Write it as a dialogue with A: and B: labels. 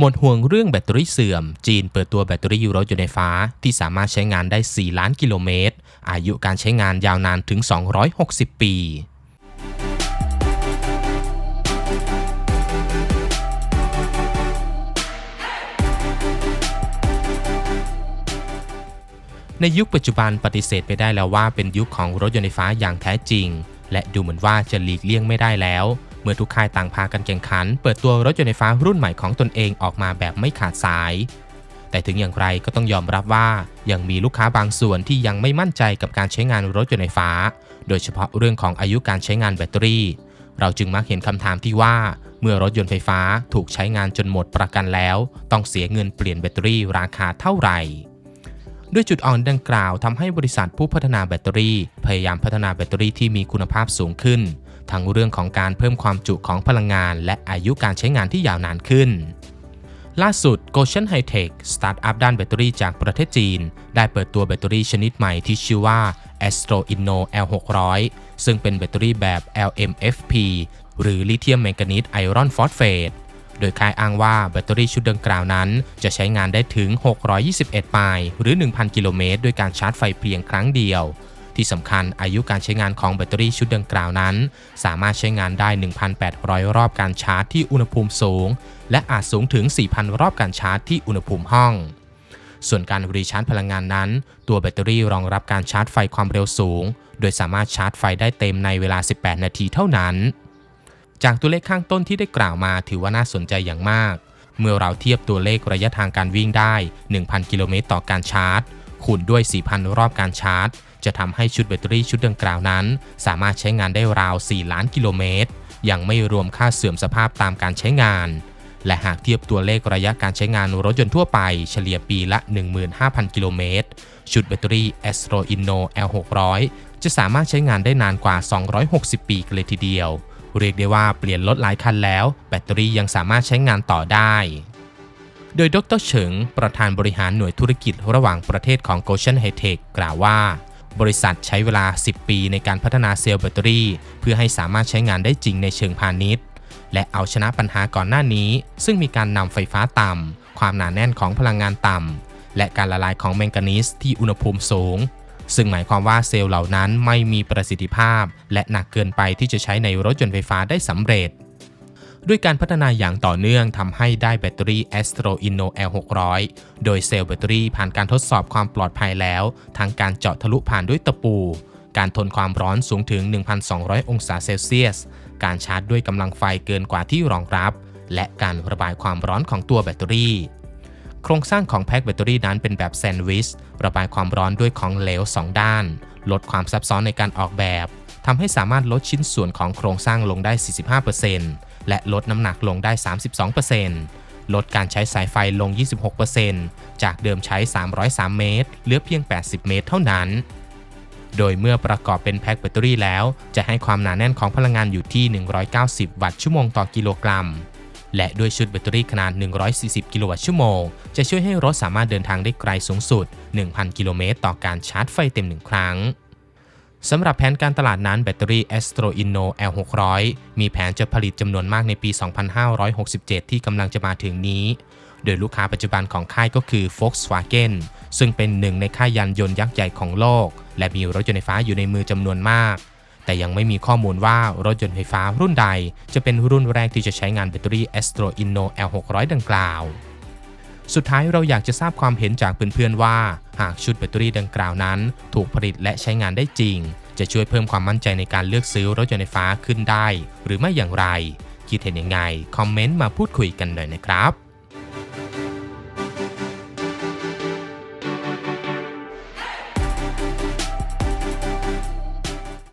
A: หมดห่วงเรื่องแบตเตอรี่เสื่อม จีนเปิดตัวแบตเตอรี่รถยนต์ไฟฟ้า ที่สามารถใช้งานได้ 4 ล้านกิโลเมตร อายุการใช้งานยาวนานถึง 260 ปีในยุคปัจจุบันปฏิเสธไปได้แล้วว่าเป็นยุคของรถยนต์ไฟฟ้าอย่างแท้จริง และดูเหมือนว่าจะหลีกเลี่ยงไม่ได้แล้ว มื่อทุกค่ายต่างพากันแข่งขัน เปิดตัวรถยนต์ไฟฟ้ารุ่นใหม่ของตนเองออกมาแบบไม่ขาดสาย แต่ถึงอย่างไรก็ต้องยอมรับว่ายังมีลูกค้าบางส่วนที่ยังไม่มั่นใจกับการใช้งานรถยนต์ไฟฟ้า โดยเฉพาะเรื่องของอายุการใช้งานแบตเตอรี่ เราจึงมักเห็นคำถามที่ว่า เมื่อรถยนต์ไฟฟ้าถูกใช้งานจนหมดประกันแล้ว ต้องเสียเงินเปลี่ยนแบตเตอรี่ราคาเท่าไหร่ด้วยจุดอ่อนดังกล่าวทำให้บริษัทผู้พัฒนาแบตเตอรี่ พยายามพัฒนาแบตเตอรี่ที่มีคุณภาพสูงขึ้น ทั้งเรื่องของการเพิ่มความจุของพลังงาน และอายุการใช้งานที่ยาวนานขึ้น ล่าสุด Goshen High Tech สตาร์ทอัพด้านแบตเตอรี่จากประเทศจีน ได้เปิดตัวแบตเตอรี่ชนิดใหม่ที่ชื่อว่า Astro Inno L600 ซึ่งเป็นแบตเตอรี่แบบ LMFP หรือลิเธียมแมงกานีสไอรอนฟอสเฟตโดยค่ายอ้างว่าแบตเตอรี่ชุดดังกล่าวนั้น จะใช้งานได้ถึง 621 ไมล์หรือ 1,000 กิโลเมตรด้วยการชาร์จไฟเพียงครั้งเดียว ที่สำคัญอายุการใช้งานของแบตเตอรี่ชุดดังกล่าวนั้น สามารถใช้งานได้ 1,800 รอบการชาร์จที่อุณหภูมิสูง และอาจสูงถึง 4,000 รอบการชาร์จที่อุณหภูมิห้อง ส่วนการรีชาร์จพลังงานนั้น ตัวแบตเตอรี่รองรับการชาร์จไฟความเร็วสูง โดยสามารถชาร์จไฟได้เต็มในเวลา 18 นาทีเท่านั้น จากตัวเลขข้างต้นที่ได้กล่าวมาถือว่าน่าสนใจอย่างมาก เมื่อเราเทียบตัวเลขระยะทางการวิ่งได้ 1,000 กิโลเมตรต่อการชาร์จ คูณด้วย 4,000 รอบการชาร์จ จะทำให้ชุดแบตเตอรี่ชุดดังกล่าวนั้น สามารถใช้งานได้ราว 4 ล้านกิโลเมตร ยังไม่รวมค่าเสื่อมสภาพตามการใช้งาน และหากเทียบตัวเลขระยะการใช้งานรถยนต์ทั่วไป เฉลี่ยปีละ 15,000 กิโลเมตร ชุดแบตเตอรี่ Astro Inno L600 จะสามารถใช้งานได้นานกว่า 260 ปีกันเลยทีเดียว เรียกได้ว่าเปลี่ยนรถหลายคันแล้ว แบตเตอรี่ยังสามารถใช้งานต่อได้ โดยดรเฉิง ประธานบริหารหน่วยธุรกิจระหว่างประเทศของ Goshen High Tech กล่าวว่า บริษัทใช้เวลา 10 ปีในการพัฒนาเซลล์แบตเตอรี่ เพื่อให้สามารถใช้งานได้จริงในเชิงพาณิชย์ และเอาชนะปัญหาก่อนหน้านี้ ซึ่งมีการนำไฟฟ้าต่ำ ความหนาแน่นของพลังงานต่ำ และการละลายของแมงกานีสที่อุณหภูมิสูง ซึ่งหมายความว่าเซลล์เหล่านั้นไม่มีประสิทธิภาพ และหนักเกินไปที่จะใช้ในรถยนต์ไฟฟ้าได้สำเร็จ ด้วยการพัฒนาอย่างต่อเนื่องทำให้ได้แบตเตอรี่ Astro Inno L600 โดยเซลล์แบตเตอรี่ผ่านการทดสอบความปลอดภัยแล้วทั้งการเจาะทะลุผ่านด้วยตะปู การทนความร้อนสูงถึง 1,200 องศาเซลเซียส การชาร์จด้วยกำลังไฟเกินกว่าที่รองรับ และการระบายความร้อนของตัวแบตเตอรี่ โครงสร้างของแพ็คแบตเตอรี่นั้นเป็นแบบแซนด์วิช ระบายความร้อนด้วยของเหลว 2 ด้าน ลดความซับซ้อนในการออกแบบทำให้สามารถลดชิ้นส่วนของโครงสร้างลงได้ 45% และลดน้ำหนักลงได้ 32%ลดการใช้สายไฟลง 26%จากเดิมใช้ 303 เมตรเหลือเพียง 80 เมตรเท่านั้น โดยเมื่อประกอบเป็นแพ็คแบตเตอรี่แล้ว จะให้ความหนาแน่นของพลังงานอยู่ที่ 190 วัตต์ชั่วโมงต่อกิโลกรัม และด้วยชุดแบตเตอรี่ขนาด 140 กิโลวัตต์ชั่วโมง จะช่วยให้รถสามารถเดินทางได้ไกลสูงสุด 1,000 กิโลเมตรต่อการชาร์จไฟเต็ม1ครั้ง สำหรับแผนการตลาดนั้นแบตเตอรี่ Astro Inno L600 มีแผนจะผลิตจำนวนมากในปี 2567 ที่กำลังจะมาถึงนี้ โดยลูกค้าปัจจุบันของค่ายก็คือ Volkswagen ซึ่งเป็นหนึ่งในค่ายยานยนต์ยักษ์ใหญ่ของโลก และมีรถยนต์ไฟฟ้าอยู่ในมือจำนวนมาก แต่ยังไม่มีข้อมูลว่ารถยนต์ไฟฟ้ารุ่นใด จะเป็นรุ่นแรกที่จะใช้งานแบตเตอรี่ Astro Inno L600 ดังกล่าว สุดท้ายเราอยากจะทราบความเห็นจากเพื่อนๆว่า หากชุดแบตเตอรี่ดังกล่าวนั้น ถูกผลิตและใช้งานได้จริง จะช่วยเพิ่มความมั่นใจในการเลือกซื้อรถยนต์ไฟฟ้าขึ้นได้ หรือไม่อย่างไร คิดเห็นยังไง คอมเมนต์มาพูดคุยกันหน่อยนะครับ